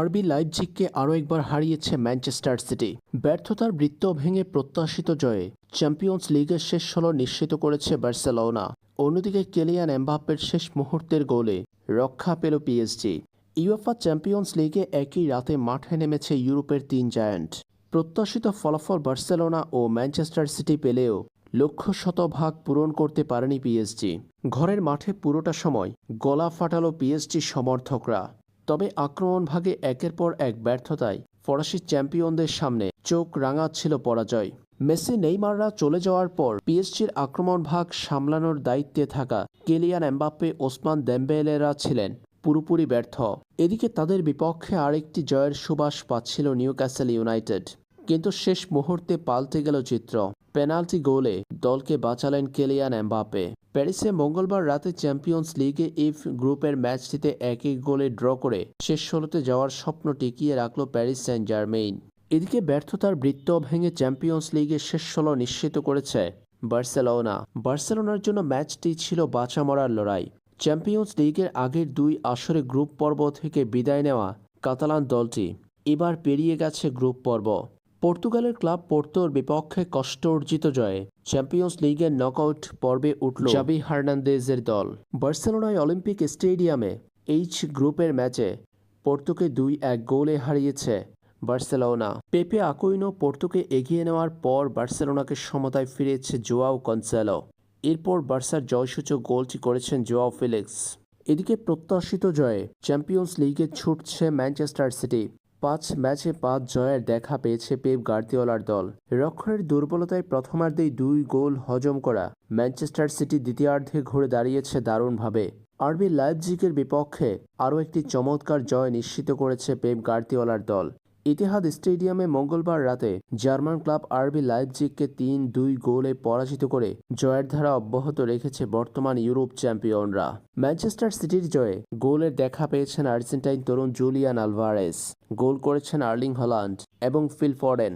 আরবি লাইপজিগকে আরও একবার হারিয়েছে ম্যানচেস্টার সিটি। ব্যর্থতার বৃত্ত ভেঙে প্রত্যাশিত জয়ে চ্যাম্পিয়ন্স লিগের শেষ ষোলো নিশ্চিত করেছে বার্সেলোনা। অন্যদিকে কেলিয়ান এমবাপ্পের শেষ মুহূর্তের গোলে রক্ষা পেল পিএসজি। ইউএফা চ্যাম্পিয়ন্স লিগে একই রাতে মাঠে নেমেছে ইউরোপের তিন জায়ান্ট। প্রত্যাশিত ফলাফল বার্সেলোনা ও ম্যানচেস্টার সিটি পেলেও লক্ষ্য শতভাগ পূরণ করতে পারেনি পিএসজি। ঘরের মাঠে পুরোটা সময় গলা ফাটালো পিএসজি সমর্থকরা। তবে আক্রমণ ভাগে একের পর এক ব্যর্থতায় ফরাসি চ্যাম্পিয়নদের সামনে চোখ রাঙাচ্ছিল পরাজয়। মেসি নেইমাররা চলে যাওয়ার পর পিএসজির আক্রমণ ভাগ সামলানোর দায়িত্বে থাকা কেলিয়ান এমবাপ্পে, ওসমান দেম্বেলেরা ছিলেন পুরোপুরি ব্যর্থ। এদিকে তাদের বিপক্ষে আরেকটি জয়ের সুবাস পাচ্ছিল নিউ ক্যাসেল ইউনাইটেড। কিন্তু শেষ মুহূর্তে পাল্টে গেল চিত্র। পেনাল্টি গোলে দলকে বাঁচালেন কেলিয়ান এমবাপে প্যারিসে মঙ্গলবার রাতে চ্যাম্পিয়ন্স লিগে ইফ গ্রুপের ম্যাচটিতে এক এক গোলে ড্র করে শেষ ষোলোতে যাওয়ার স্বপ্ন টিকিয়ে রাখল প্যারিস সেন্ট জার্মেইন এদিকে ব্যর্থতার বৃত্ত ভেঙে চ্যাম্পিয়ন্স লিগে শেষ ষোলো নিশ্চিত করেছে বার্সেলোনা। বার্সেলোনার জন্য ম্যাচটি ছিল বাঁচা মরার লড়াই। চ্যাম্পিয়ন্স লিগের আগের দুই আসরে গ্রুপ পর্ব থেকে বিদায় নেওয়া কাতালান দলটি। এবার পেরিয়ে গেছে গ্রুপ পর্ব। পর্তুগালের ক্লাব পোর্তোর বিপক্ষে কষ্ট অর্জিত জয়ে চ্যাম্পিয়ন্স লিগের নকআউট পর্বে উঠল জাবি হার্নান্দেজের দল। বার্সেলোনায় অলিম্পিক স্টেডিয়ামে এইচ গ্রুপের ম্যাচে পোর্তুকে দুই এক গোলে হারিয়েছে বার্সেলোনা। পেপে আকুইনো পোর্তুকে এগিয়ে নেওয়ার পর বার্সেলোনাকে সমতায় ফিরেছে জোয়াও কনসেলো। এরপর বার্সার জয়সূচক গোলটি করেছেন জোয়াও ফিলিক্স। এদিকে প্রত্যাশিত জয়ে চ্যাম্পিয়ন্স লিগে ছুটছে ম্যানচেস্টার সিটি। পাঁচ ম্যাচে পাঁচ জয়ের দেখা পেয়েছে পেপ গার্দিওলার দল। রক্ষণের দুর্বলতায় প্রথমার্ধেই দুই গোল হজম করা ম্যানচেস্টার সিটি দ্বিতীয়ার্ধে ঘুরে দাঁড়িয়েছে দারুণভাবে। আরবি লাইপজিগের বিপক্ষে আরও একটি চমৎকার জয় নিশ্চিত করেছে পেপ গার্দিওলার দল। ইতিহাদ স্টেডিয়ামে মঙ্গলবার রাতে জার্মান ক্লাব আরবি লাইপজিগকে তিন দুই গোলে পরাজিত করে জয়ের ধারা অব্যাহত রেখেছে বর্তমান ইউরোপ চ্যাম্পিয়নরা। ম্যানচেস্টার সিটির জয়ে গোলের দেখা পেয়েছেন আর্জেন্টাইন তরুণ জুলিয়ান আলভারেস। গোল করেছেন আর্লিং হল্যান্ড এবং ফিল ফরেন।